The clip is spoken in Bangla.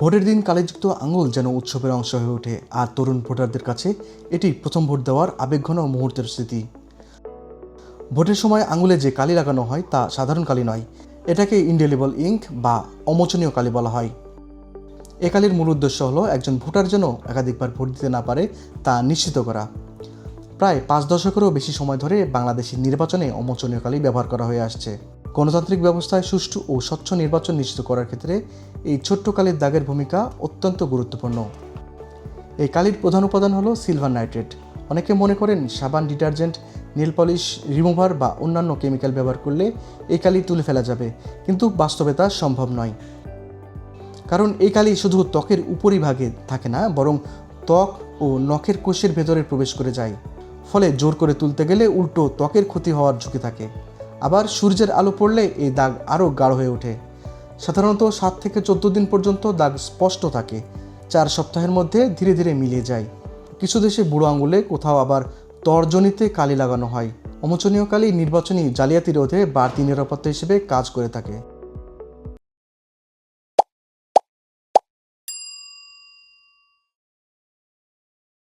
ভোটের দিন কালিযুক্ত আঙুল যেন উৎসবের অংশ হয়ে ওঠে, আর তরুণ ভোটারদের কাছে এটি প্রথম ভোট দেওয়ার আবেগঘন মুহূর্তের স্মৃতি। ভোটের সময় আঙুলে যে কালি লাগানো হয় তা সাধারণ কালি নয়, এটাকে ইনডেলিবল ইঙ্ক বা অমোচনীয় কালি বলা হয়। এ কালির মূল উদ্দেশ্য হলো একজন ভোটার যেন একাধিকবার ভোট দিতে না পারে তা নিশ্চিত করা। প্রায় পাঁচ দশকেরও বেশি সময় ধরে বাংলাদেশের নির্বাচনে অমোচনীয় কালি ব্যবহার করা হয়ে আসছে। গণতান্ত্রিক ব্যবস্থায় সুষ্ঠু ও স্বচ্ছ নির্বাচন নিশ্চিত করার ক্ষেত্রে এই ছোট্ট কালির দাগের ভূমিকা অত্যন্ত গুরুত্বপূর্ণ। এই কালির প্রধান উপাদান হলো সিলভার নাইট্রেট অনেকে মনে করেন সাবান ডিটারজেন্ট নেল পলিশ রিমুভার বা অন্যান্য কেমিক্যাল ব্যবহার করলে এই কালি তুলে ফেলা যাবে, কিন্তু বাস্তবে তা সম্ভব নয়। কারণ এই কালি শুধু ত্বকের উপরিভাগে থাকে না, বরং ত্বক ও নখের কোষের ভেতরে প্রবেশ করে যায়। ফলে জোর করে তুলতে গেলে উল্টো ত্বকের ক্ষতি হওয়ার ঝুঁকি থাকে। আবার সূর্যের আলো পড়লে এই দাগ আরও গাঢ় হয়ে ওঠে। সাধারণত সাত থেকে চোদ্দ দিন পর্যন্ত দাগ স্পষ্ট থাকে। চার সপ্তাহের মধ্যে ধীরে ধীরে মিলিয়ে যায়। কিছু দেশে বুড়ো আঙুলে কোথাও আবার তর্জনীতে কালি লাগানো হয়। অমোচনীয় কালি নির্বাচনী জালিয়াতি রোধে বাড়তি নিরাপত্তা হিসেবে কাজ করে থাকে।